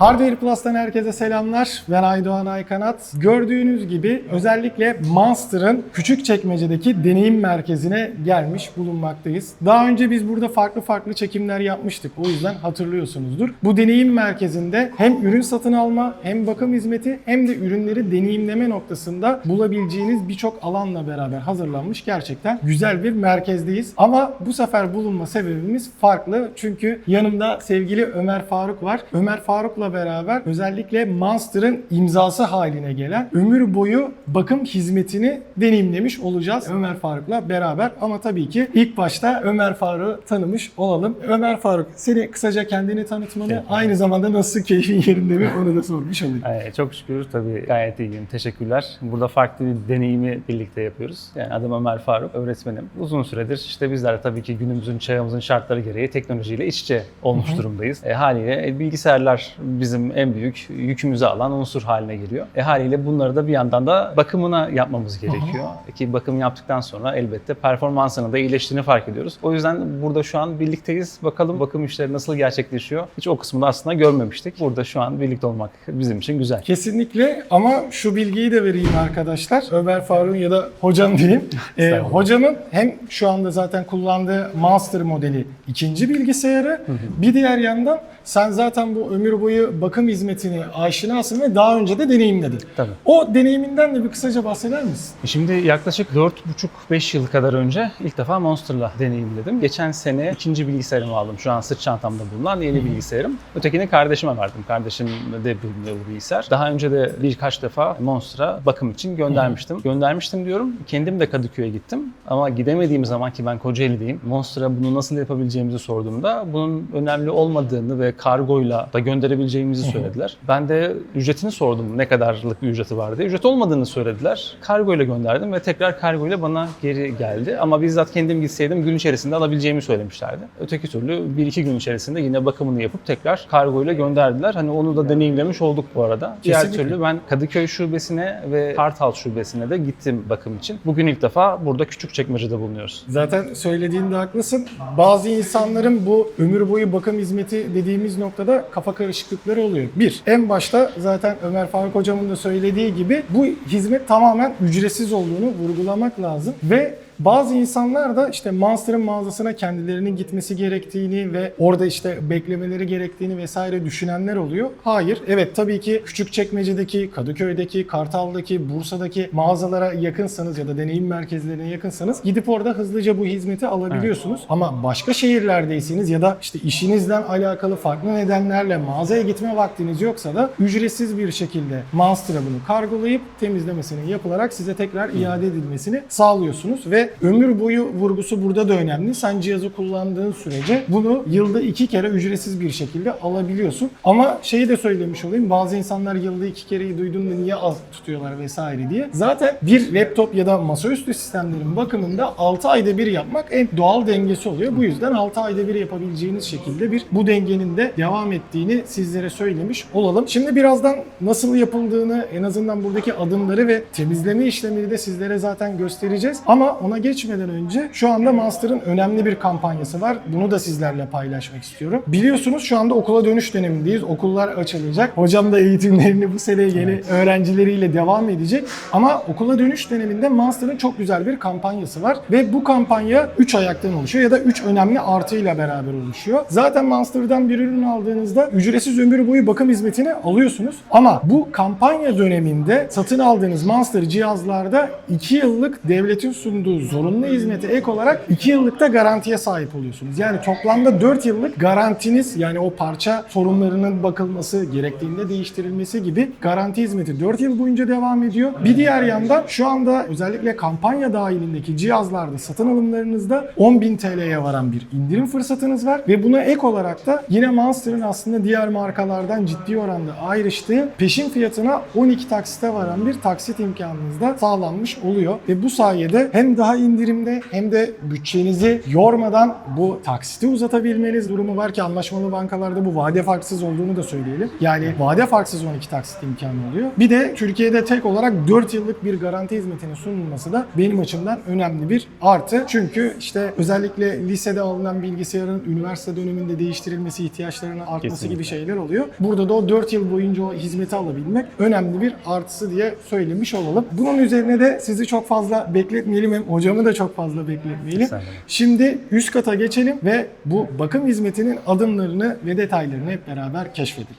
Hardware Plus'tan herkese selamlar. Ben Aydoğan Aykanat. Gördüğünüz gibi özellikle Monster'ın küçük çekmecedeki deneyim merkezine gelmiş bulunmaktayız. Daha önce biz burada farklı farklı çekimler yapmıştık. O yüzden hatırlıyorsunuzdur. Bu deneyim merkezinde hem ürün satın alma hem bakım hizmeti hem de ürünleri deneyimleme noktasında bulabileceğiniz birçok alanla beraber hazırlanmış gerçekten güzel bir merkezdeyiz. Ama bu sefer bulunma sebebimiz farklı. Çünkü yanımda sevgili Ömer Faruk var. Ömer Faruk'la beraber özellikle Monster'ın imzası haline gelen ömür boyu bakım hizmetini deneyimlemiş olacağız Ömer Faruk'la beraber. Ama tabii ki ilk başta Ömer Faruk'u tanımış olalım. Ömer Faruk seni kısaca kendini tanıtmanı aynı zamanda nasıl keyfin yerinde mi onu da sormuş olayım. Ee, çok şükür tabii gayet iyiyim. Teşekkürler. Burada farklı bir deneyimi birlikte yapıyoruz. Yani adım Ömer Faruk, öğretmenim. Uzun süredir işte bizler de tabii ki günümüzün çağımızın şartları gereği teknolojiyle iç içe olmuş durumdayız. E, haliyle e, bilgisayarlar bizim en büyük yükümüzü alan unsur haline geliyor. E, haliyle bunları da bir yandan da bakımına yapmamız gerekiyor. Ki bakım yaptıktan sonra elbette performansının da iyileştiğini fark ediyoruz. O yüzden burada şu an birlikteyiz. Bakalım bakım işleri nasıl gerçekleşiyor. Hiç o kısmını aslında görmemiştik. Burada şu an birlikte olmak bizim için güzel. Kesinlikle ama şu bilgiyi de vereyim arkadaşlar. Ömer Faruk'un ya da hocam diyeyim. Estağfurullah. hocamın hem şu anda zaten kullandığı Master modeli ikinci bilgisayarı. Bir diğer yandan sen zaten bu ömür boyu bakım hizmetini aşinasın ve daha önce de deneyimledin. Tabii. O deneyiminden de bir kısaca bahseder misin? Şimdi yaklaşık 4,5-5 yıl kadar önce ilk defa Monster'la deneyimledim. Geçen sene ikinci bilgisayarımı aldım. Şu an sırt çantamda bulunan yeni bilgisayarım. Ötekini kardeşime verdim. Kardeşim de bulunuyor bu bilgisayar. Daha önce de birkaç defa Monster'a bakım için göndermiştim. Göndermiştim diyorum. Kendim de Kadıköy'e gittim. Ama gidemediğim zaman ki ben Kocaeli'deyim. Monster'a bunu nasıl yapabileceğimizi sorduğumda bunun önemli olmadığını ve kargoyla da gönderebileceğimizi söylediler. Ben de ücretini sordum ne kadarlık bir ücreti var diye. Ücret olmadığını söylediler. Kargoyla gönderdim ve tekrar kargoyla bana geri geldi. Ama bizzat kendim gitseydim gün içerisinde alabileceğimi söylemişlerdi. Öteki türlü 1-2 gün içerisinde yine bakımını yapıp tekrar kargoyla gönderdiler. Hani onu da deneyimlemiş olduk bu arada. Diğer Kesinlikle. türlü ben Kadıköy şubesine ve Kartal şubesine de gittim bakım için. Bugün ilk defa burada küçük çekmecede bulunuyoruz. Zaten söylediğinde haklısın. Bazı insanların bu ömür boyu bakım hizmeti dediğimiz noktada kafa karışıklıkları oluyor. Bir, en başta zaten Ömer Faruk hocamın da söylediği gibi bu hizmet tamamen ücretsiz olduğunu vurgulamak lazım. Ve bazı insanlar da işte Monster'ın mağazasına kendilerinin gitmesi gerektiğini ve orada işte beklemeleri gerektiğini vesaire düşünenler oluyor. Hayır. Evet tabii ki Küçükçekmece'deki, Kadıköy'deki, Kartal'daki, Bursa'daki mağazalara yakınsanız ya da deneyim merkezlerine yakınsanız gidip orada hızlıca bu hizmeti alabiliyorsunuz. Ama başka şehirlerdeyseniz ya da işte işinizden alakalı farklı nedenlerle mağazaya gitme vaktiniz yoksa da ücretsiz bir şekilde Monster'a bunu kargolayıp temizlemesinin yapılarak size tekrar iade edilmesini sağlıyorsunuz ve ömür boyu vurgusu burada da önemli. Sen cihazı kullandığın sürece bunu yılda iki kere ücretsiz bir şekilde alabiliyorsun. Ama şeyi de söylemiş olayım. Bazı insanlar yılda iki kereyi duyduğunda niye az tutuyorlar vesaire diye. Zaten bir laptop ya da masaüstü sistemlerin bakımında 6 ayda bir yapmak en doğal dengesi oluyor. Bu yüzden 6 ayda bir yapabileceğiniz şekilde bir bu dengenin de devam ettiğini sizlere söylemiş olalım. Şimdi birazdan nasıl yapıldığını en azından buradaki adımları ve temizleme işlemini de sizlere zaten göstereceğiz. Ama ona geçmeden önce şu anda Monster'ın önemli bir kampanyası var. Bunu da sizlerle paylaşmak istiyorum. Biliyorsunuz şu anda okula dönüş dönemindeyiz. Okullar açılacak. Hocam da eğitimlerini bu sene yeni öğrencileriyle devam edecek. Ama okula dönüş döneminde Monster'ın çok güzel bir kampanyası var. Ve bu kampanya 3 ayaktan oluşuyor ya da 3 önemli artıyla beraber oluşuyor. Zaten Monster'dan bir ürün aldığınızda ücretsiz ömür boyu bakım hizmetini alıyorsunuz. Ama bu kampanya döneminde satın aldığınız Monster cihazlarda 2 yıllık devletin sunduğu zorunlu hizmete ek olarak 2 yıllık da garantiye sahip oluyorsunuz. Yani toplamda 4 yıllık garantiniz yani o parça sorunlarının bakılması, gerektiğinde değiştirilmesi gibi garanti hizmeti 4 yıl boyunca devam ediyor. Bir diğer yandan şu anda özellikle kampanya dahilindeki cihazlarda satın alımlarınızda 10.000 TL'ye varan bir indirim fırsatınız var ve buna ek olarak da yine Monster'ın aslında diğer markalardan ciddi oranda ayrıştığı peşin fiyatına 12 taksite varan bir taksit imkanınız da sağlanmış oluyor ve bu sayede hem daha daha indirimde hem de bütçenizi yormadan bu taksiti uzatabilmeniz durumu var ki anlaşmalı bankalarda bu vade farksız olduğunu da söyleyelim. Yani vade farksız 12 taksit imkanı oluyor. Bir de Türkiye'de tek olarak 4 yıllık bir garanti hizmetinin sunulması da benim açımdan önemli bir artı. Çünkü işte özellikle lisede alınan bilgisayarın üniversite döneminde değiştirilmesi, ihtiyaçlarının artması Kesinlikle. gibi şeyler oluyor. Burada da o 4 yıl boyunca o hizmeti alabilmek önemli bir artısı diye söylemiş olalım. Bunun üzerine de sizi çok fazla bekletmeyelim hem hocamı da çok fazla bekletmeyelim. Şimdi üst kata geçelim ve bu bakım hizmetinin adımlarını ve detaylarını hep beraber keşfedelim.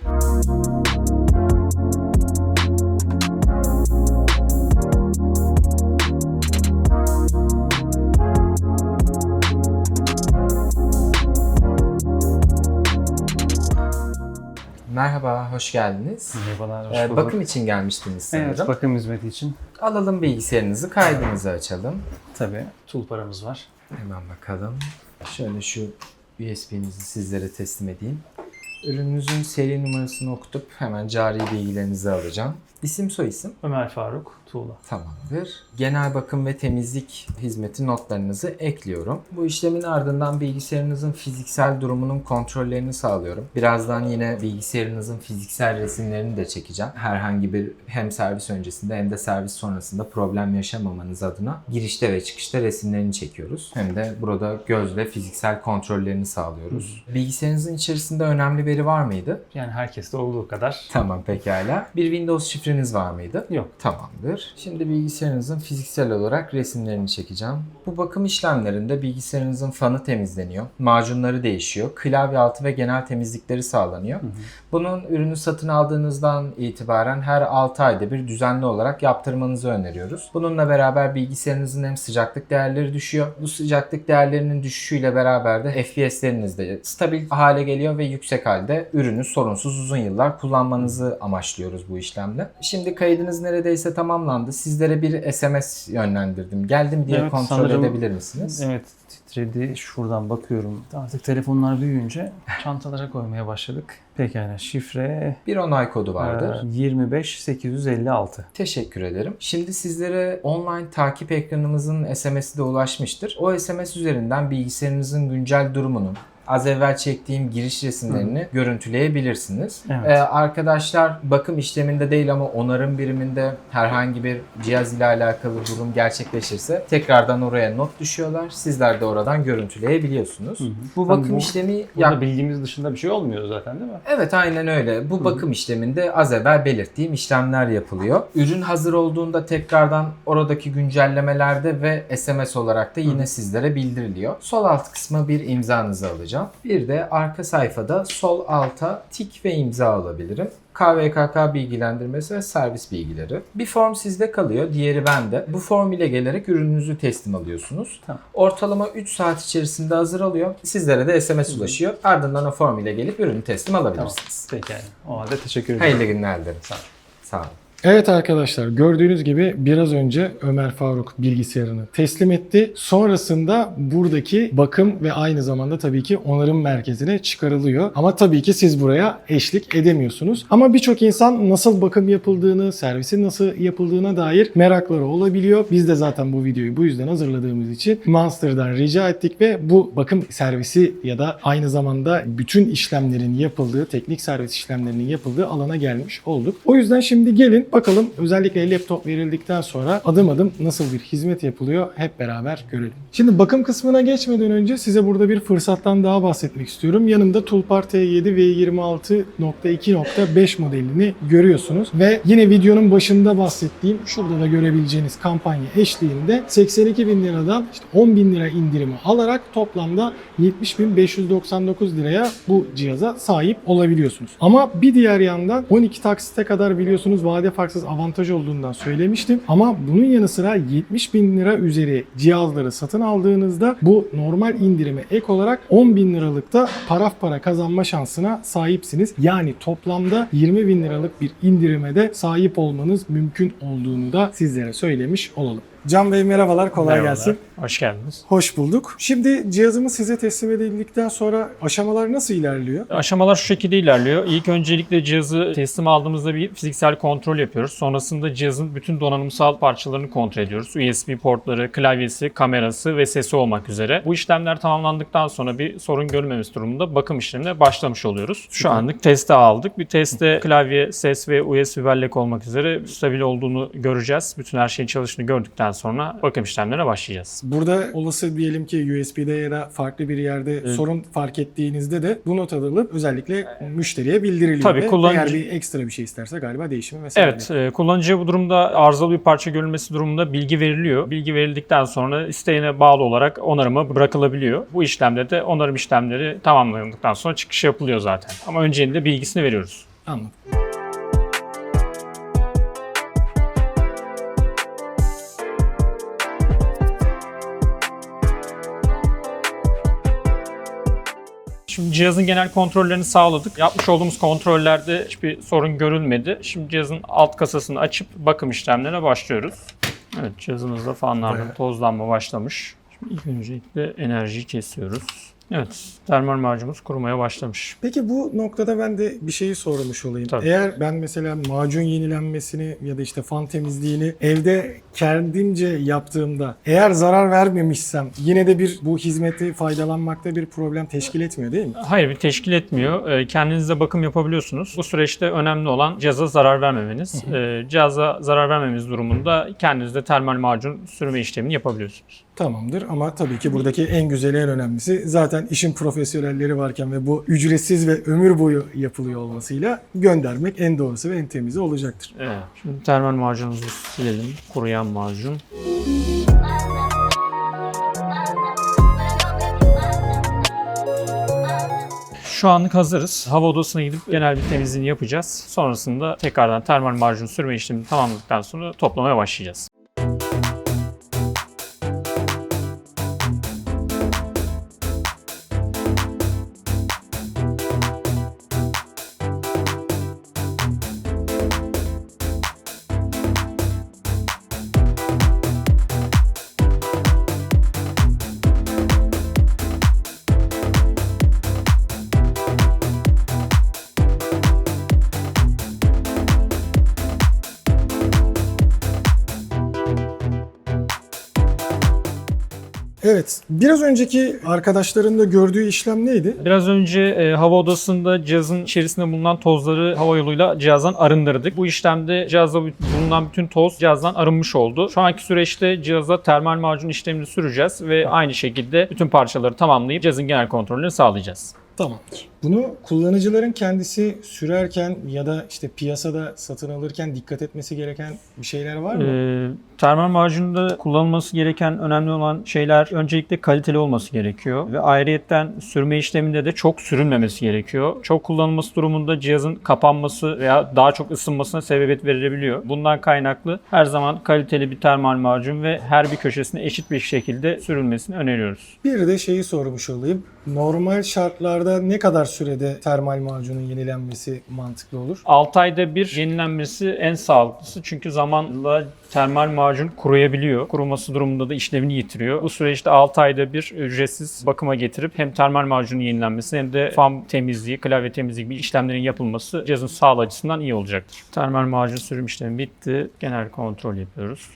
Merhaba, hoş geldiniz. Merhabalar, hoş Ee, bulduk. bakım için gelmiştiniz sanırım. Evet, bakım hizmeti için Alalım bilgisayarınızı, kaydınızı açalım. tabii tulparamız var. Hemen bakalım. Şöyle şu USB'nizi sizlere teslim edeyim. Ürününüzün seri numarasını okutup hemen cari bilgilerinizi alacağım. İsim soyisim Ömer Faruk, Tuğla. tamamdır. Genel bakım ve temizlik hizmeti notlarınızı ekliyorum. Bu işlemin ardından bilgisayarınızın fiziksel durumunun kontrollerini sağlıyorum. Birazdan yine bilgisayarınızın fiziksel resimlerini de çekeceğim. Herhangi bir hem servis öncesinde hem de servis sonrasında problem yaşamamanız adına girişte ve çıkışta resimlerini çekiyoruz. Hem de burada gözle fiziksel kontrollerini sağlıyoruz. Bilgisayarınızın içerisinde önemli veri var mıydı? Yani herkeste olduğu kadar Tamam pekala. Bir Windows şifreniz var mıydı? yok. Tamamdır. Şimdi bilgisayarınızın fiziksel olarak resimlerini çekeceğim. Bu bakım işlemlerinde bilgisayarınızın fanı temizleniyor. Macunları değişiyor. Klavye altı ve genel temizlikleri sağlanıyor. Bunun ürünü satın aldığınızdan itibaren her 6 ayda bir düzenli olarak yaptırmanızı öneriyoruz. Bununla beraber bilgisayarınızın hem sıcaklık değerleri düşüyor. Bu sıcaklık değerlerinin düşüşüyle beraber de FPS'leriniz de stabil hale geliyor ve yüksek halde ürünü sorunsuz uzun yıllar kullanmanızı amaçlıyoruz bu işlemle. Şimdi kaydınız neredeyse tamamlandı. Sizlere bir SMS yönlendirdim. Geldim diye Evet, kontrol sanırım- edebilir misiniz? Evet titredi. Şuradan bakıyorum. Artık telefonlar büyüyünce çantalara koymaya başladık. Pekala şifre Bir onay kodu vardır. e, 25856. Teşekkür ederim. Şimdi sizlere online takip ekranımızın SMS'i de ulaşmıştır. O SMS üzerinden bilgisayarınızın güncel durumunu, az evvel çektiğim giriş resimlerini görüntüleyebilirsiniz. Evet. Ee, arkadaşlar bakım işleminde değil ama onarım biriminde herhangi bir cihaz ile alakalı durum gerçekleşirse tekrardan oraya not düşüyorlar. Sizler de oradan görüntüleyebiliyorsunuz. Bu Tabii bakım bu- işlemi yak- bilgimiz dışında bir şey olmuyor zaten değil mi? Evet aynen öyle. Bu bakım işleminde az evvel belirttiğim işlemler yapılıyor. Ürün hazır olduğunda tekrardan oradaki güncellemelerde ve SMS olarak da yine sizlere bildiriliyor. Sol alt kısma bir imzanızı alacağım. Bir de arka sayfada sol alta tik ve imza alabilirim. KVKK bilgilendirmesi ve servis bilgileri. Bir form sizde kalıyor, diğeri bende. Bu form ile gelerek ürününüzü teslim alıyorsunuz. Tamam. Ortalama 3 saat içerisinde hazır alıyor. Sizlere de SMS ulaşıyor. Ardından o form ile gelip ürünü teslim alabilirsiniz. Pekala. O halde teşekkür ederim. Hayırlı günler dilerim. Sağ ol. Sağ olun. Evet arkadaşlar gördüğünüz gibi biraz önce Ömer Faruk bilgisayarını teslim etti. Sonrasında buradaki bakım ve aynı zamanda tabii ki onarım merkezine çıkarılıyor. Ama tabii ki siz buraya eşlik edemiyorsunuz. Ama birçok insan nasıl bakım yapıldığını, servisin nasıl yapıldığına dair merakları olabiliyor. Biz de zaten bu videoyu bu yüzden hazırladığımız için Monster'dan rica ettik ve bu bakım servisi ya da aynı zamanda bütün işlemlerin yapıldığı, teknik servis işlemlerinin yapıldığı alana gelmiş olduk. O yüzden şimdi gelin bakalım özellikle laptop verildikten sonra adım adım nasıl bir hizmet yapılıyor hep beraber görelim. Şimdi bakım kısmına geçmeden önce size burada bir fırsattan daha bahsetmek istiyorum. Yanımda Tulpar T7 V26.2.5 modelini görüyorsunuz ve yine videonun başında bahsettiğim şurada da görebileceğiniz kampanya eşliğinde 82 bin liradan işte 10 bin lira indirimi alarak toplamda 70.599 liraya bu cihaza sahip olabiliyorsunuz. Ama bir diğer yandan 12 taksite kadar biliyorsunuz vade farksız avantaj olduğundan söylemiştim. Ama bunun yanı sıra 70 bin lira üzeri cihazları satın aldığınızda bu normal indirime ek olarak 10 bin liralıkta paraf para kazanma şansına sahipsiniz. Yani toplamda 20 bin liralık bir indirime de sahip olmanız mümkün olduğunu da sizlere söylemiş olalım. Can Bey merhabalar, kolay Merhabalar, gelsin. Hoş geldiniz. Hoş bulduk. Şimdi cihazımız size teslim edildikten sonra aşamalar nasıl ilerliyor? Aşamalar şu şekilde ilerliyor. İlk öncelikle cihazı teslim aldığımızda bir fiziksel kontrol yapıyoruz. Sonrasında cihazın bütün donanımsal parçalarını kontrol ediyoruz. USB portları, klavyesi, kamerası ve sesi olmak üzere. Bu işlemler tamamlandıktan sonra bir sorun görmemiz durumunda bakım işlemine başlamış oluyoruz. Şu anlık teste aldık. Bir testte klavye, ses ve USB bellek olmak üzere stabil olduğunu göreceğiz. Bütün her şeyin çalıştığını gördükten sonra bakım işlemlerine başlayacağız. Burada olası diyelim ki USB'de ya da farklı bir yerde sorun fark ettiğinizde de bu not alınıp özellikle müşteriye bildiriliyor. Tabii, kullanıcı- Eğer bir ekstra bir şey isterse galiba değişimi vesaire. Evet, e, kullanıcıya bu durumda arızalı bir parça görülmesi durumunda bilgi veriliyor. Bilgi verildikten sonra isteğine bağlı olarak onarıma bırakılabiliyor. Bu işlemde de onarım işlemleri tamamlandıktan sonra çıkış yapılıyor zaten. Ama önceliğinde bilgisini veriyoruz. Anladım. Şimdi cihazın genel kontrollerini sağladık. Yapmış olduğumuz kontrollerde hiçbir sorun görülmedi. Şimdi cihazın alt kasasını açıp bakım işlemlerine başlıyoruz. Evet cihazımızda fanlardan Bayağı. tozlanma başlamış. Şimdi ilk öncelikle enerjiyi kesiyoruz. Evet termal macunumuz kurumaya başlamış. Peki bu noktada ben de bir şeyi sormuş olayım. Tabii. Eğer ben mesela macun yenilenmesini ya da işte fan temizliğini evde kendimce yaptığımda eğer zarar vermemişsem yine de bir bu hizmeti faydalanmakta bir problem teşkil etmiyor değil mi? Hayır bir teşkil etmiyor. Ee, Kendinizde bakım yapabiliyorsunuz. Bu süreçte önemli olan cihaza zarar vermemeniz. Ee, Cihaza zarar vermemeniz durumunda kendinizde termal macun sürme işlemini yapabiliyorsunuz. Tamamdır ama tabii ki buradaki en güzeli en önemlisi zaten işin profesyonelleri varken ve bu ücretsiz ve ömür boyu yapılıyor olmasıyla göndermek en doğrusu ve en temizi olacaktır. Evet. Şimdi termal macunumuzu silelim. Kuruyan macun. Şu anlık hazırız. Hava odasına gidip genel bir temizliğini yapacağız. Sonrasında tekrardan termal macun sürme işlemini tamamladıktan sonra toplamaya başlayacağız. Evet, biraz önceki arkadaşların da gördüğü işlem neydi? Biraz önce e, hava odasında cihazın içerisinde bulunan tozları hava yoluyla cihazdan arındırdık. Bu işlemde cihazda bulunan bütün toz cihazdan arınmış oldu. Şu anki süreçte cihaza termal macun işlemini süreceğiz ve aynı şekilde bütün parçaları tamamlayıp cihazın genel kontrolünü sağlayacağız. Tamamdır. Bunu kullanıcıların kendisi sürerken ya da işte piyasada satın alırken dikkat etmesi gereken bir şeyler var mı? Ee, termal macunda kullanılması gereken önemli olan şeyler öncelikle kaliteli olması gerekiyor ve ayrıyetten sürme işleminde de çok sürülmemesi gerekiyor. Çok kullanılması durumunda cihazın kapanması veya daha çok ısınmasına sebebiyet verilebiliyor. Bundan kaynaklı her zaman kaliteli bir termal macun ve her bir köşesine eşit bir şekilde sürülmesini öneriyoruz. Bir de şeyi sormuş olayım. Normal şartlarda ne kadar sürede termal macunun yenilenmesi mantıklı olur? 6 ayda bir yenilenmesi en sağlıklısı çünkü zamanla termal macun kuruyabiliyor. Kuruması durumunda da işlevini yitiriyor. Bu süreçte 6 ayda bir ücretsiz bakıma getirip hem termal macunun yenilenmesi hem de fan temizliği, klavye temizliği gibi işlemlerin yapılması cihazın sağlığı açısından iyi olacaktır. Termal macun sürüm işlemi bitti. Genel kontrol yapıyoruz.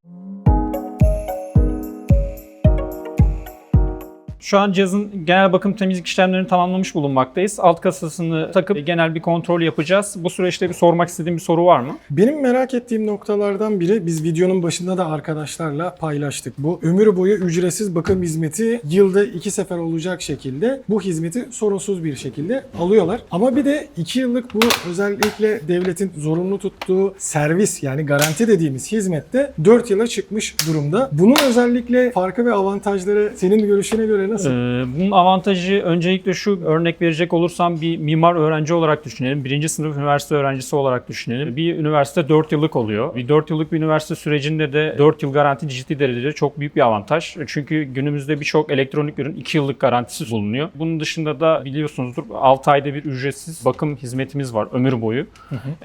Şu an cihazın genel bakım temizlik işlemlerini tamamlamış bulunmaktayız. Alt kasasını takıp genel bir kontrol yapacağız. Bu süreçte bir sormak istediğim bir soru var mı? Benim merak ettiğim noktalardan biri biz videonun başında da arkadaşlarla paylaştık. Bu ömür boyu ücretsiz bakım hizmeti yılda iki sefer olacak şekilde bu hizmeti sorunsuz bir şekilde alıyorlar. Ama bir de iki yıllık bu özellikle devletin zorunlu tuttuğu servis yani garanti dediğimiz hizmette 4 yıla çıkmış durumda. Bunun özellikle farkı ve avantajları senin görüşüne göre nasıl? Ee, bunun avantajı öncelikle şu örnek verecek olursam bir mimar öğrenci olarak düşünelim. Birinci sınıf üniversite öğrencisi olarak düşünelim. Bir üniversite 4 yıllık oluyor. Bir 4 yıllık bir üniversite sürecinde de 4 yıl garanti ciddi derecede çok büyük bir avantaj. Çünkü günümüzde birçok elektronik ürün 2 yıllık garantisi bulunuyor. Bunun dışında da biliyorsunuzdur 6 ayda bir ücretsiz bakım hizmetimiz var ömür boyu.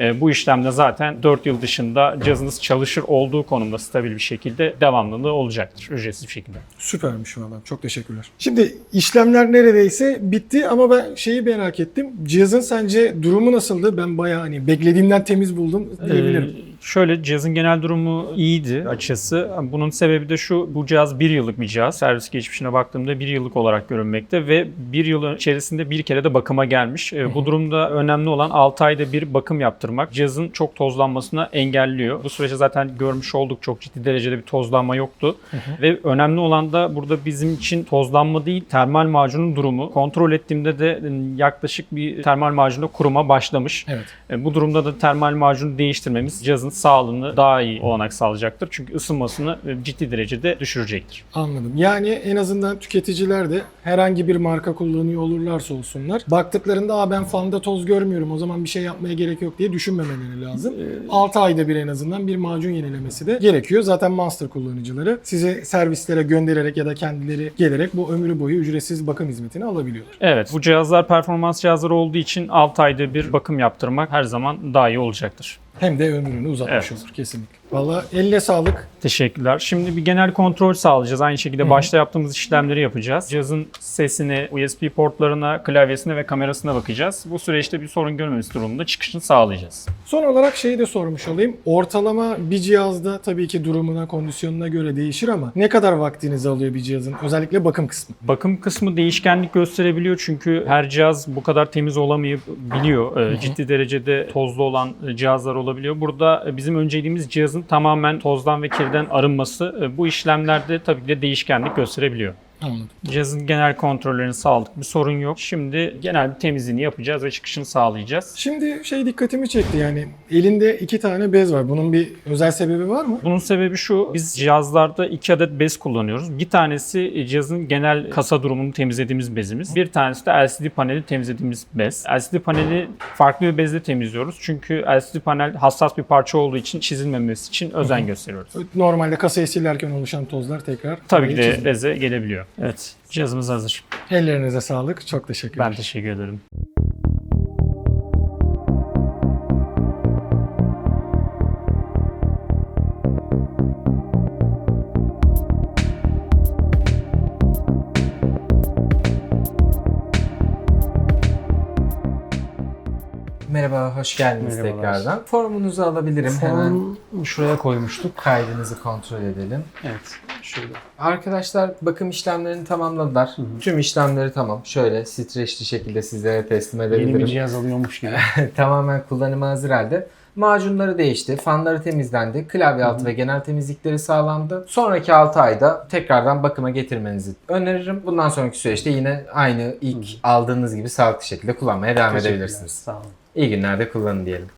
Ee, bu işlemde zaten 4 yıl dışında cihazınız çalışır olduğu konumda stabil bir şekilde devamlılığı olacaktır ücretsiz bir şekilde. Süpermiş valla. Çok teşekkürler. Şimdi işlemler neredeyse bitti ama ben şeyi merak ettim. Cihazın sence durumu nasıldı? Ben bayağı hani beklediğimden temiz buldum diyebilirim. Ee, şöyle cihazın genel durumu iyiydi açıkçası. Bunun sebebi de şu bu cihaz bir yıllık bir cihaz. Servis geçmişine baktığımda bir yıllık olarak görünmekte ve bir yıl içerisinde bir kere de bakıma gelmiş. Ee, bu durumda önemli olan 6 ayda bir bakım yaptırmak. Cihazın çok tozlanmasına engelliyor. Bu süreçte zaten görmüş olduk çok ciddi derecede bir tozlanma yoktu. Ve önemli olan da burada bizim için tozlanma değil termal macunun durumu. Kontrol ettiğimde de e, yaklaşık bir termal macunda kuruma başlamış. Evet. E, Bu durumda da termal macunu değiştirmemiz cihazın sağlığını daha iyi olanak sağlayacaktır. Çünkü ısınmasını e, ciddi derecede düşürecektir. Anladım. Yani en azından tüketiciler de herhangi bir marka kullanıyor olurlarsa olsunlar. Baktıklarında Aa, ben fanda toz görmüyorum o zaman bir şey yapmaya gerek yok diye düşünmemeleri lazım. 6 ayda bir en azından bir macun yenilemesi de gerekiyor. Zaten Master kullanıcıları size servislere göndererek ya da kendileri gelerek bu ömrü boyu ücretsiz bakım hizmetini alabiliyorlar. Evet bu cihazlar performans cihazları olduğu için 6 ayda bir bakım yaptırmak her zaman daha iyi olacaktır. Hem de ömrünü uzatmış Evet. olur kesinlikle. Valla elle sağlık. Teşekkürler. Şimdi bir genel kontrol sağlayacağız. Aynı şekilde başta yaptığımız işlemleri yapacağız. Cihazın sesini, USB portlarına, klavyesine ve kamerasına bakacağız. Bu süreçte bir sorun görmemesi durumunda çıkışını sağlayacağız. Son olarak şeyi de sormuş olayım. Ortalama bir cihazda tabii ki durumuna, kondisyonuna göre değişir ama ne kadar vaktinizi alıyor bir cihazın? Özellikle bakım kısmı. Bakım kısmı değişkenlik gösterebiliyor çünkü her cihaz bu kadar temiz olamayıp biliyor. Ee, Ciddi derecede tozlu olan cihazlar olabiliyor. Burada bizim önceliğimiz cihazın tamamen tozdan ve kirden arınması. E, Bu işlemlerde tabii ki de değişkenlik gösterebiliyor. Anladım. Cihazın genel kontrollerini sağladık. Bir sorun yok. Şimdi genel bir temizliğini yapacağız ve çıkışını sağlayacağız. Şimdi şey dikkatimi çekti yani elinde iki tane bez var. Bunun bir özel sebebi var mı? Bunun sebebi şu, biz cihazlarda iki adet bez kullanıyoruz. Bir tanesi cihazın genel kasa durumunu temizlediğimiz bezimiz. Bir tanesi de LCD paneli temizlediğimiz bez. LCD paneli farklı bir bezle temizliyoruz. Çünkü LCD panel hassas bir parça olduğu için çizilmemesi için özen gösteriyoruz. Normalde kasayı silerken oluşan tozlar tekrar Tabii ki de çizilir. beze gelebiliyor. Evet, cihazımız hazır. Ellerinize sağlık. Çok teşekkürler. Ben teşekkür ederim. Merhaba, hoş geldiniz Merhabalar. tekrardan. Formunuzu alabilirim hemen. Form şuraya koymuştuk. Kaydınızı kontrol edelim. Evet. Şurada. Arkadaşlar bakım işlemlerini tamamladılar. Tüm işlemleri tamam. Şöyle streçli şekilde sizlere teslim Yeni bir edebilirim. cihaz alıyormuş gibi. Tamamen kullanıma hazır halde. Macunları değişti, fanları temizlendi, klavye altı ve genel temizlikleri sağlandı. Sonraki 6 ayda tekrardan bakıma getirmenizi öneririm. Bundan sonraki süreçte yine aynı ilk aldığınız gibi sağlıklı şekilde kullanmaya devam edebilirsiniz. Sağ olun. İyi günlerde kullanın diyelim.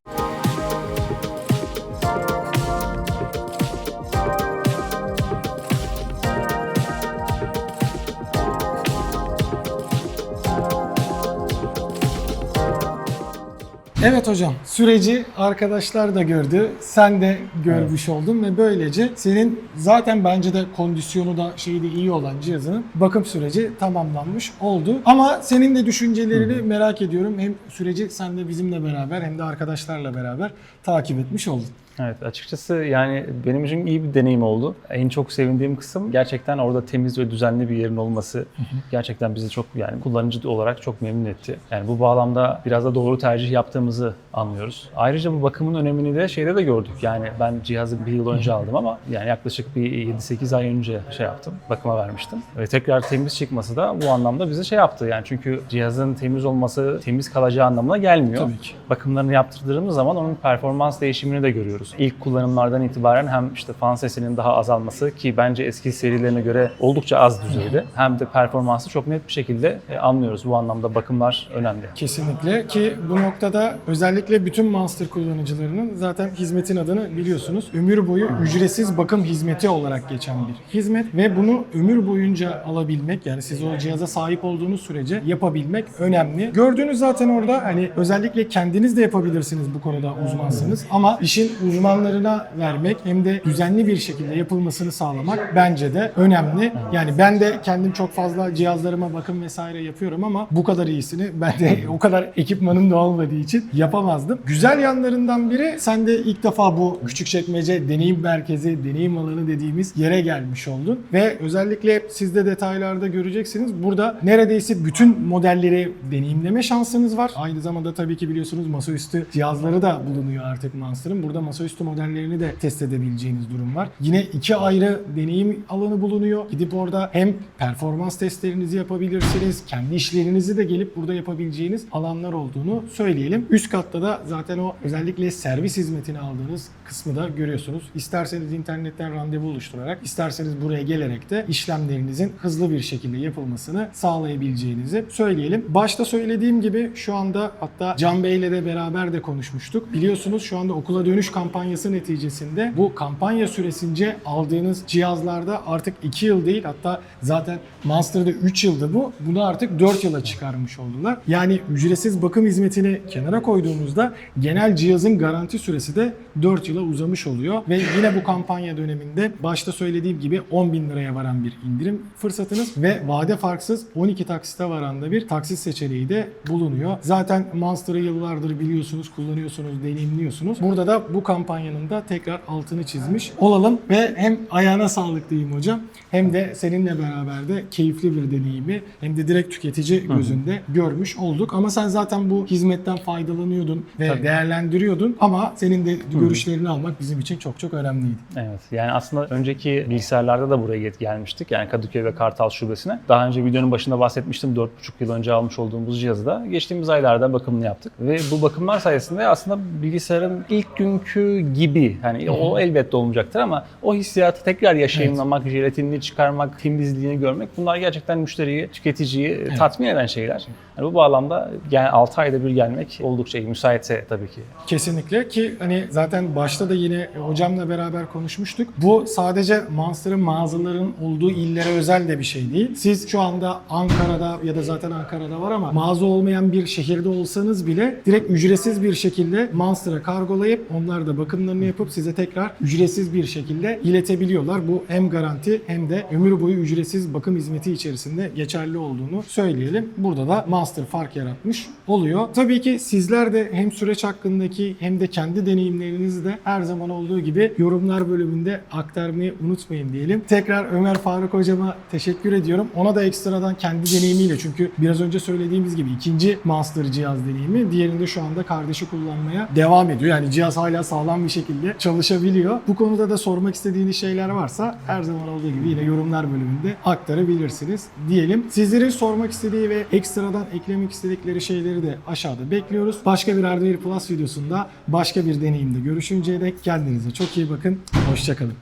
Evet hocam, süreci arkadaşlar da gördü, sen de görmüş oldun ve böylece senin zaten bence de kondisyonu da şeyi de iyi olan cihazının bakım süreci tamamlanmış oldu. Ama senin de düşüncelerini merak ediyorum. Hem süreci sen de bizimle beraber hem de arkadaşlarla beraber takip etmiş oldun. Evet açıkçası yani benim için iyi bir deneyim oldu. En çok sevindiğim kısım gerçekten orada temiz ve düzenli bir yerin olması gerçekten bizi çok yani kullanıcı olarak çok memnun etti. Yani bu bağlamda biraz da doğru tercih yaptığımızı anlıyoruz. Ayrıca bu bakımın önemini de şeyde de gördük. Yani ben cihazı bir yıl önce aldım ama yani yaklaşık bir 7-8 ay önce şey yaptım. Bakıma vermiştim. Ve tekrar temiz çıkması da bu anlamda bize şey yaptı. Yani çünkü cihazın temiz olması temiz kalacağı anlamına gelmiyor. Tabii ki. Bakımlarını yaptırdığımız zaman onun performans değişimini de görüyoruz. Görüyoruz. İlk kullanımlardan itibaren hem işte fan sesinin daha azalması ki bence eski serilerine göre oldukça az düzeyde hem de performansı çok net bir şekilde e, anlıyoruz. Bu anlamda bakımlar önemli. Kesinlikle ki bu noktada özellikle bütün Monster kullanıcılarının zaten hizmetin adını biliyorsunuz. Ömür boyu ücretsiz bakım hizmeti olarak geçen bir hizmet ve bunu ömür boyunca alabilmek yani siz o cihaza sahip olduğunuz sürece yapabilmek önemli. Gördüğünüz zaten orada hani özellikle kendiniz de yapabilirsiniz bu konuda uzmansınız ama işin uzmanlarına vermek hem de düzenli bir şekilde yapılmasını sağlamak bence de önemli. Yani ben de kendim çok fazla cihazlarıma bakım vesaire yapıyorum ama bu kadar iyisini ben de o kadar ekipmanım da olmadığı için yapamazdım. Güzel yanlarından biri sen de ilk defa bu Küçükçekmece deneyim merkezi, deneyim alanı dediğimiz yere gelmiş oldun ve özellikle siz de detaylarda göreceksiniz. Burada neredeyse bütün modelleri deneyimleme şansınız var. Aynı zamanda tabii ki biliyorsunuz masaüstü cihazları da bulunuyor artık Monster'ın. Burada masaüstü modellerini de test edebileceğiniz durum var. Yine iki ayrı deneyim alanı bulunuyor. Gidip orada hem performans testlerinizi yapabilirsiniz, kendi işlerinizi de gelip burada yapabileceğiniz alanlar olduğunu söyleyelim. Üst katta da zaten o özellikle servis hizmetini aldığınız kısmı da görüyorsunuz. İsterseniz internetten randevu oluşturarak, isterseniz buraya gelerek de işlemlerinizin hızlı bir şekilde yapılmasını sağlayabileceğinizi söyleyelim. Başta söylediğim gibi şu anda hatta Can Bey ile de beraber de konuşmuştuk. Biliyorsunuz şu anda okula dönüş kampanyası neticesinde bu kampanya süresince aldığınız cihazlarda artık 2 yıl değil hatta zaten Monster'da 3 yıldı bu. Bunu artık 4 yıla çıkarmış oldular. Yani ücretsiz bakım hizmetini kenara koyduğumuzda genel cihazın garanti süresi de 4 yıla uzamış oluyor. Ve yine bu kampanya döneminde başta söylediğim gibi 10 bin liraya varan bir indirim fırsatınız ve vade farksız 12 taksite varan da bir taksit seçeneği de bulunuyor. Zaten Monster'ı yıllardır biliyorsunuz, kullanıyorsunuz, deneyimliyorsunuz. Burada da bu kampanyanın da tekrar altını çizmiş olalım ve hem ayağına sağlık diyeyim hocam hem de seninle beraber de keyifli bir deneyimi hem de direkt tüketici gözünde görmüş olduk. Ama sen zaten bu hizmetten faydalanıyordun ve Tabii. değerlendiriyordun ama senin de görüşlerini almak bizim için çok çok önemliydi. Evet. Yani aslında önceki bilgisayarlarda da buraya gelmiştik. Yani Kadıköy ve Kartal şubesine. Daha önce videonun başında bahsetmiştim. 4,5 yıl önce almış olduğumuz cihazı da geçtiğimiz aylarda bakımını yaptık. Ve bu bakımlar sayesinde aslında bilgisayarın ilk günkü gibi hani o elbette olmayacaktır ama o hissiyatı tekrar yaşayımlamak, jelatinini çıkarmak, temizliğini görmek bunlar gerçekten müşteriyi, tüketiciyi tatmin eden şeyler. Yani bu bağlamda yani 6 ayda bir gelmek oldukça iyi. Müsaitse tabii ki. Kesinlikle ki hani zaten başta da yine hocamla beraber konuşmuştuk. Bu sadece Monster'ın mağazaların olduğu illere özel de bir şey değil. Siz şu anda Ankara'da ya da zaten Ankara'da var ama mağaza olmayan bir şehirde olsanız bile direkt ücretsiz bir şekilde Monster'a kargolayıp onlar da bakımlarını yapıp size tekrar ücretsiz bir şekilde iletebiliyorlar. Bu hem garanti hem de ömür boyu ücretsiz bakım hizmeti içerisinde geçerli olduğunu söyleyelim. Burada da Monster fark yaratmış oluyor. Tabii ki sizler de hem süreç hakkındaki hem de kendi deneyimlerinizi de her zaman olduğu gibi yorumlar bölümünde aktarmayı unutmayın diyelim. Tekrar Ömer Faruk hocama teşekkür ediyorum. Ona da ekstradan kendi deneyimiyle çünkü biraz önce söylediğimiz gibi ikinci Monster cihaz deneyimi. Diğerinde şu anda kardeşi kullanmaya devam ediyor. Yani cihaz hala sağlam bir şekilde çalışabiliyor. Bu konuda da sormak istediğiniz şeyler varsa her zaman olduğu gibi yine yorumlar bölümünde aktarabilirsiniz diyelim. Sizlerin sormak istediği ve ekstradan eklemek istedikleri şeyleri de aşağıda bekliyoruz. Başka bir Hardware Plus videosunda başka bir deneyimde görüşünceye dek kendinize çok iyi bakın. Hoşçakalın.